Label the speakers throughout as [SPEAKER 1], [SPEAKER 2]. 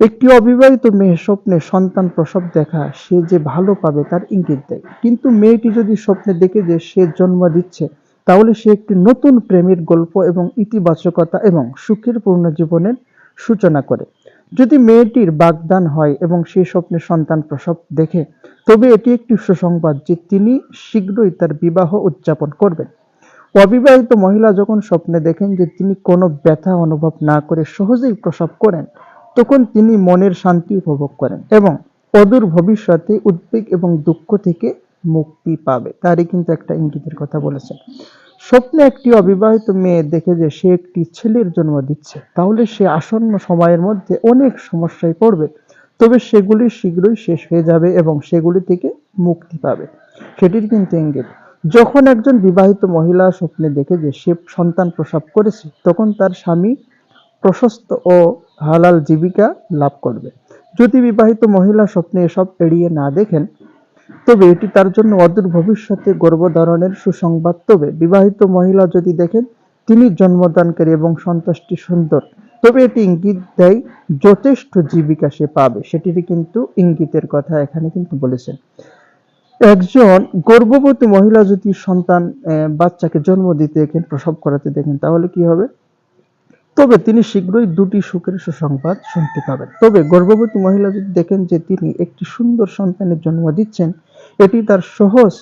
[SPEAKER 1] একটি অবিবাহিত মেয়ে স্বপ্নে সন্তান প্রসব দেখা, সে যে ভালো পাবে তার ইঙ্গিত দেয়। কিন্তু মেয়েটি যদি স্বপ্নে দেখে যে সে জন্ম দিচ্ছে, তাহলে সে একটি নতুন প্রেমের গল্প এবং ইতিবাচকতা এবং সুখের পূর্ণ জীবনের সূচনা করে। যদি মেয়েটির বাগদান হয় এবং সেই স্বপ্নে সন্তান প্রসব দেখে, তবে এটি একটি সুসংবাদ যে তিনি শীঘ্রই তার বিবাহ উদযাপন করবেন। অবিবাহিত মহিলা যখন স্বপ্নে দেখেন যে তিনি কোনো ব্যথা অনুভব না করে সহজেই প্রসব করেন তখন তিনি মনের শান্তি উপভোগ করেন এবং অদূর ভবিষ্যতে উদ্বেগ এবং দুঃখ থেকে মুক্তি পাবে। তারই কিন্তু একটা ইঙ্গিতের কথা বলেছেন স্বপ্নে একটি অবিবাহিত মেয়ে দেখে যে সে একটি ছেলের জন্ম দিচ্ছে, তাহলে সে আসন্ন সময়ের মধ্যে অনেক সমস্যায় পড়বে। তবে সেগুলি শীঘ্রই শেষ হয়ে যাবে এবং সেগুলি থেকে মুক্তি পাবে। সেটির কিন্তু ইঙ্গিত। যখন একজন বিবাহিত মহিলা স্বপ্নে দেখে যে সে সন্তান প্রসব করেছে, তখন তার স্বামী প্রশস্ত ও হালাল জীবিকা লাভ করবে। যদি বিবাহিত মহিলা স্বপ্নে এসব এড়িয়ে না দেখেন, তবে এটি তার জন্য অদূর ভবিষ্যতে গর্ভধারণের সুসংবাদ। তবে বিবাহিত মহিলা যদি দেখেন, তিনি জন্মদানকারী এবং সন্তানটি সুন্দর, তবে এটি ইঙ্গিত দেয় যথেষ্ট জীবিকা সে পাবে। সেটিরই কিন্তু ইঙ্গিতের কথা এখানে কিন্তু বলেছেন। একজন গর্ভবতী মহিলা যদি সন্তান বাচ্চাকে জন্ম দিতে দেখেন, প্রসব করাতে দেখেন, তাহলে কি হবে? তবে তিনি শীঘ্রই দুটি সুখের সুসংবাদ শুনতে পাবেন। তবে গর্ভবতী মহিলা যদি দেখেন যে তিনি একটি সুন্দর সন্তানের জন্ম দিচ্ছেন, এটি তার সহজ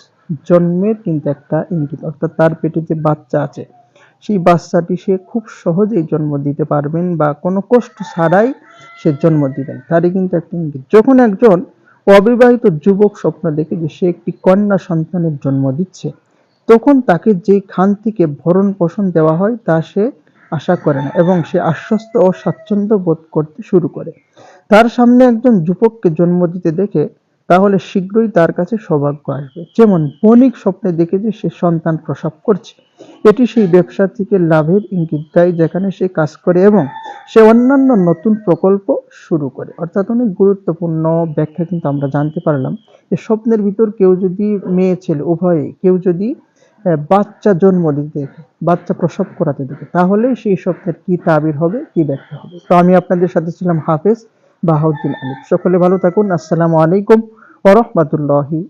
[SPEAKER 1] জন্মের কিন্তু একটা ইঙ্গিত, অর্থাৎ তার পেটে যে বাচ্চা আছে, সেই বাচ্চাটি সে খুব সহজেই জন্ম দিতে পারবেন বা কোনো কষ্ট ছাড়াই সে জন্ম দিবেন, তারই কিন্তু একটা ইঙ্গিত। যখন একজন অবিবাহিত যুবক স্বপ্ন দেখে যে সে একটি কন্যা সন্তানের জন্ম দিচ্ছে, তখন তাকে যে খান থেকে ভরণ পোষণ দেওয়া হয় তা সে আশা করে না এবং সে আশ্বস্ত ও স্বাচ্ছন্দ্য বোধ করতে শুরু করে। তার সামনে একজন যুবককে জন্ম দিতে দেখে তাহলে শীঘ্রই তার কাছে সৌভাগ্য আসবে। যেমন বণিক স্বপ্নে দেখে যে সে সন্তান প্রসব করছে, এটি সেই ব্যবসা থেকে লাভের ইঙ্গিত দেয় যেখানে সে কাজ করে এবং সে অন্যান্য নতুন প্রকল্প শুরু করে। অর্থাৎ অনেক গুরুত্বপূর্ণ ব্যাখ্যা কিন্তু আমরা জানতে পারলাম যে স্বপ্নের ভিতর কেউ যদি মেয়ে, ছেলে, উভয়ে কেউ যদি বাচ্চা জন্ম দিতে, বাচ্চা প্রসব করাতে দিতে। তাহলে সেই স্বপ্নের কি তাবির হবে, কি ব্যাখ্যা হবে। তো আমি আপনাদের সাথে ছিলাম হাফেজ বাহাউদ্দিন আলিফ সকলে ভালো থাকুন। আসসালামু আলাইকুম ওরহমতুল্লাহি